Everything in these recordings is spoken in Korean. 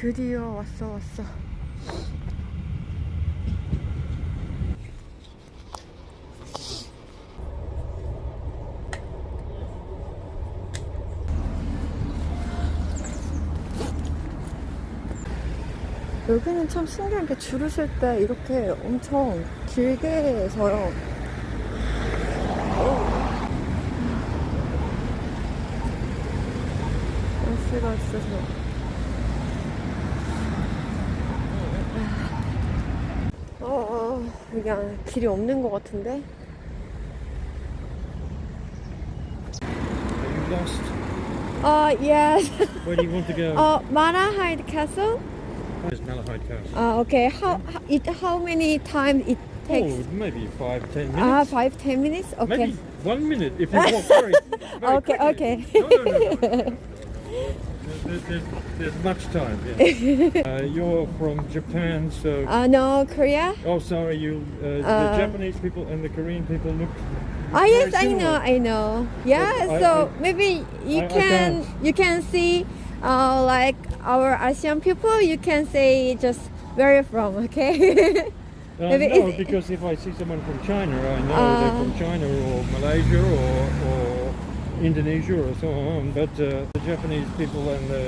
드디어 왔어 왔어 여기는 참 신기한 게 줄을 쓸 때 이렇게 엄청 길게 서요. 날씨가 진짜 좋아. 어, 어, 여기 안에 길이 없는 것 같은데? Are you lost? 어, yes. Where do you want to go? 어, Malahide Castle? There's Malahide Castle. 아, okay. How, how, it, how many times it takes? Oh, maybe five, ten minutes. Ah, five, ten minutes? Okay. Maybe one minute if you walk very, very Okay, quickly. okay. No, no, no, no. There's, there's, much time. Yeah. uh, you're from Japan, so. Uh, no, Korea? oh, sorry. You, uh, the Uh, Japanese people and the Korean people look. Ah, yes, very I know. I know. Yeah, But so I- maybe you I- can you can see, uh, like our Asian people, you can say just where you're from, okay? Uh, Maybe no, because if I see someone from China, I know Uh, they're from China or Malaysia or, or Indonesia or so on. But uh, the Japanese people and the,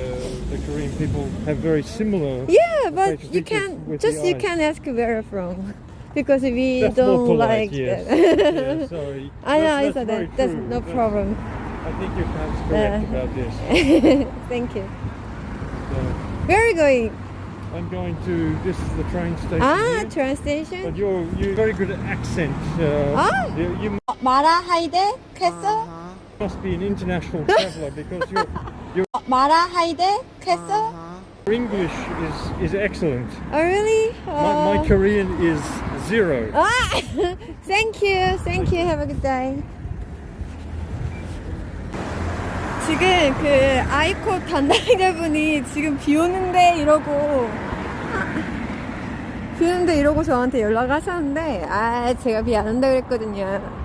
the Korean people have very similar. yeah, but facial you features can with just the you eyes. can ask where you're from, because we That's more don't polite, like yes. that. yeah, sorry. I know, That's- it's a, that's very that, that's true. no That's- problem. I think you're perhaps correct Yeah. about this. Thank you. So Where are you going? I'm going to. This is the train station. Ah, here. train But station. you're you're very good at accent. Uh, Ah. you, you 마라하이데 캐슬? Must be an international traveller because your your 마라 하이데 캐슬? English is is excellent. Oh, really? My, my Oh. Korean is zero. 아, thank you, thank you. Have a good day. 지금 그 아이콘 담당자분이 지금 비 오는데 이러고 비 오는데 이러고 저한테 연락하셨는데 아 제가 비 안 온다 그랬거든요.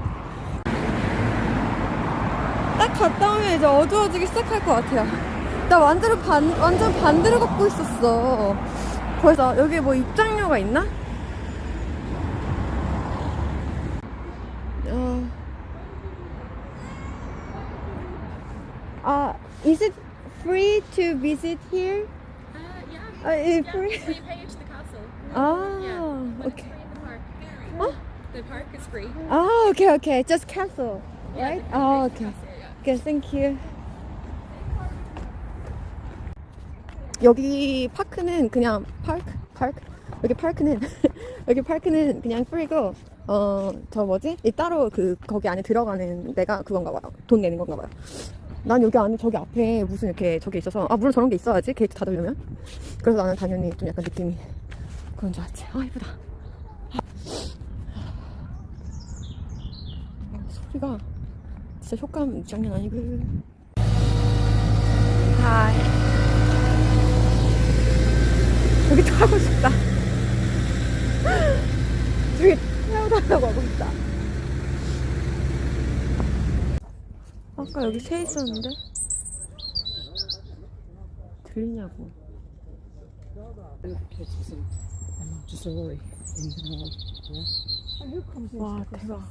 갔다 오면 이제 어두워지기 시작할 것 같아요. 나 완전 반 완전 반대로 걷고 있었어. 그래서 여기 뭐 입장료가 있나? 어. Uh, is it free to visit here? Uh, yeah. Uh, Yeah, free? you pay into the castle. Oh, yeah, okay. the park. Is free. Oh, okay, okay. Just Yeah, right? you Oh, okay. castle, yeah. Okay, thank you. 여기 파크는 그냥 파크 파크 여기 파크는 여기 파크는 그냥 프리고 어 저 뭐지? 이 따로 그 거기 안에 들어가는 데가 그건가 봐요. 돈 내는 건가 봐요. 난 여기 안에 저기 앞에 무슨 이렇게 저게 있어서 아 물론 저런 게 있어야지 게이트 닫으려면. 그래서 나는 당연히 좀 약간 느낌이 그런 줄 알았지. 아 예쁘다. 아, 소리가 진짜 효과음 장난 아니고 하이 여기 타고 싶다. 저기 태워달라고 하고 싶다. 아까 여기 새 있었는데? 들리냐고 와 대박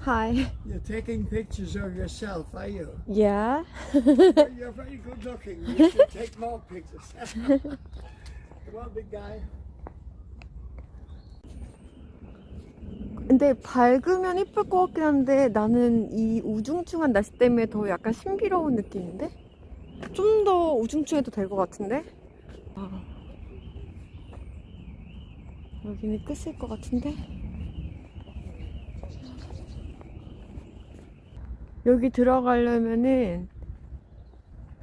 Hi. You're taking pictures of yourself, are you? Yeah. You're very good looking. You should take more pictures. Come on, big guy. 근데 밝으면 이쁠 것 같긴 한데 나는 이 우중충한 날씨 때문에 더 약간 신비로운 느낌인데? 좀 더 우중충해도 될 것 같은데? 아. 여기는 끝일 것 같은데? 여기 들어가려면은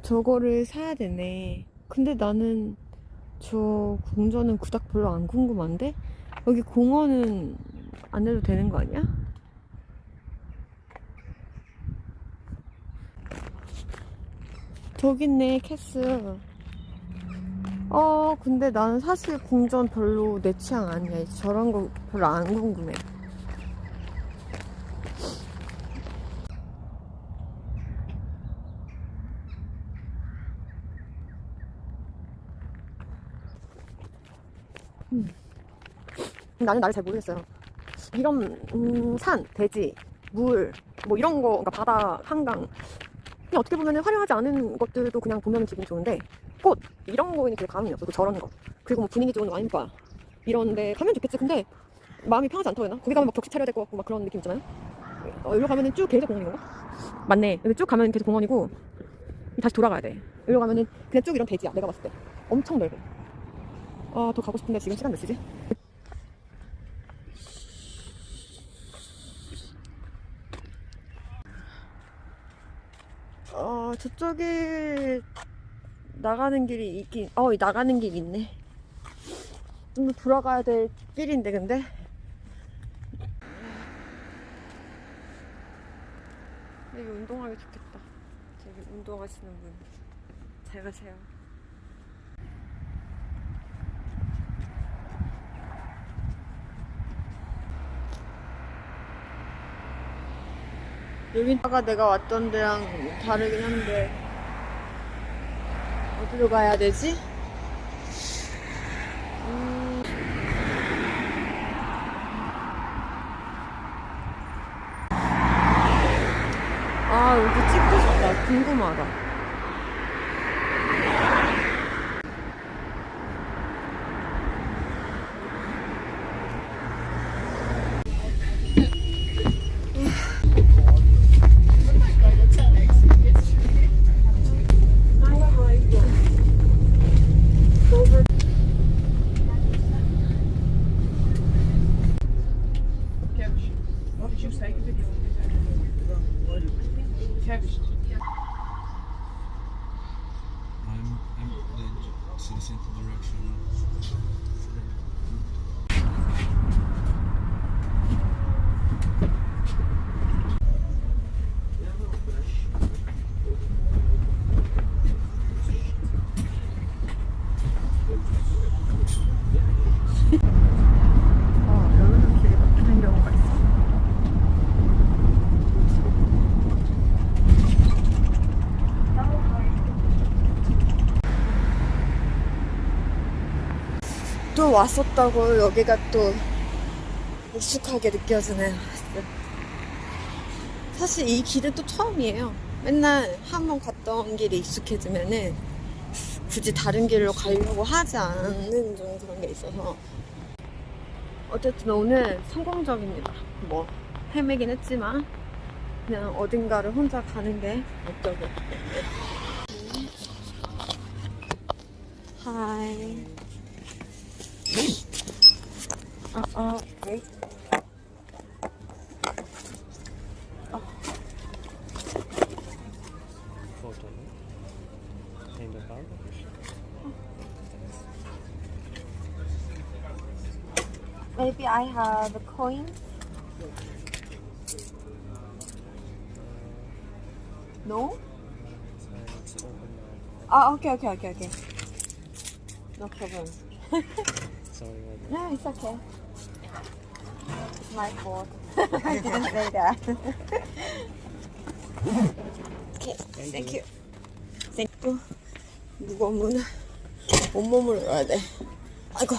저거를 사야 되네. 근데 나는 저 궁전은 그닥 별로 안 궁금한데? 여기 공원은 안 해도 되는 거 아니야? 저기 있네, 캐스. 어, 어, 근데 나는 사실 궁전 별로 내 취향 아니야. 저런 거 별로 안 궁금해. 음. 나는 나를 잘 모르겠어요. 이런 음, 산, 대지, 물, 뭐 이런 거, 그러니까 바다, 한강 그냥 어떻게 보면 화려하지 않은 것들도 그냥 보면 기분 좋은데 꽃 이런 거에는 그렇게 감흥이 없어. 그 저런 거 그리고 뭐 분위기 좋은 와인바 이런데 가면 좋겠지. 근데 마음이 편하지 않다고 해야 되나? 거기 가면 막 격식 차려야 될 것 같고 막 그런 느낌 있잖아요. 어, 여기로 가면은 쭉 계속 공원인 건가? 맞네. 여기 쭉 가면 계속 공원이고 다시 돌아가야 돼. 여기로 가면은 그냥 쭉 이런 대지야. 내가 봤을 때 엄청 넓어. 아, 더 가고 싶은데 지금 시간 몇 시지? 어, 저쪽에 나가는 길이 있긴, 어, 나가는 길 있네. 좀 더 돌아가야 될 길인데, 근데. 여기 운동하기 좋겠다. 저기 운동하시는 분. 잘 가세요. 여기다가 내가 왔던 데랑 다르긴 한데 어디로 가야 되지? 음... 아 여기 찍고 싶다. 궁금하다 I'm, I'm the citizen direction. 아 여기는 길이 막히는 경우가 있어 또 왔었다고 여기가 또 익숙하게 느껴지네요. 사실 이 길은 또 처음이에요. 맨날 한 번 갔던 길이 익숙해지면은 굳이 다른 길로 가려고 하지 않는 좀 그런 게 있어서 어쨌든 오늘 성공적입니다. 뭐 헤매긴 했지만 그냥 어딘가를 혼자 가는 게 목적이에요. 하이. Uh Oh. Okay. Maybe I have a coin. No? Oh, okay, okay, okay, okay. No problem. Sorry. No, it's okay. It's my fault. I didn't say that. okay, thank you. Thank you. 무거운 문을 온몸으로 열어야 돼. 아이고.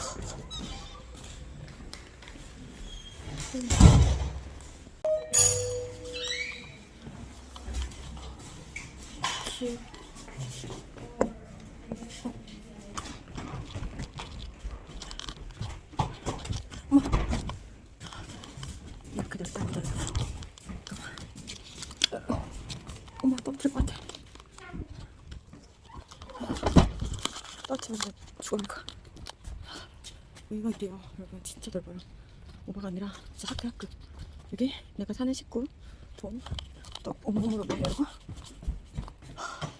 이렇게 됐다. 어머, 떨어질 것 같아. 떨어지면 나 죽을까. 이래요. 여러분, 진짜 넓어요. 오버가 아니라 진짜 학교 학교. 여기 내가 사는 식구, 돈, 또 온몸으로 문 열고.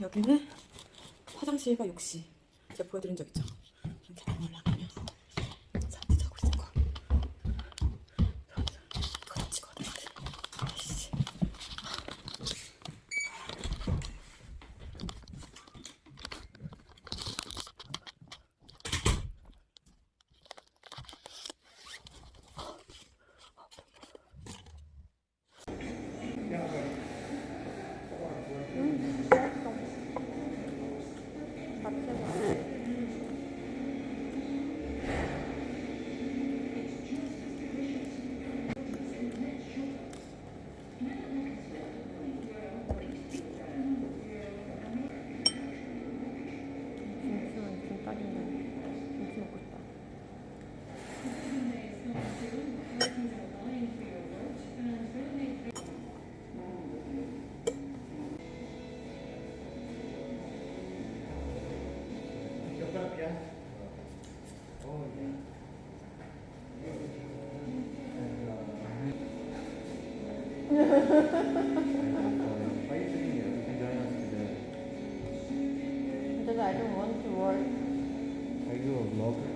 여기는 화장실과 욕실. 제가 보여드린 적 있죠? because I don't want to work. Are you a blogger?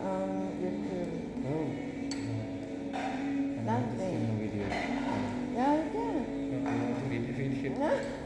Um, YouTube. Oh. Nothing. Yeah, I can. Yeah, I can. No.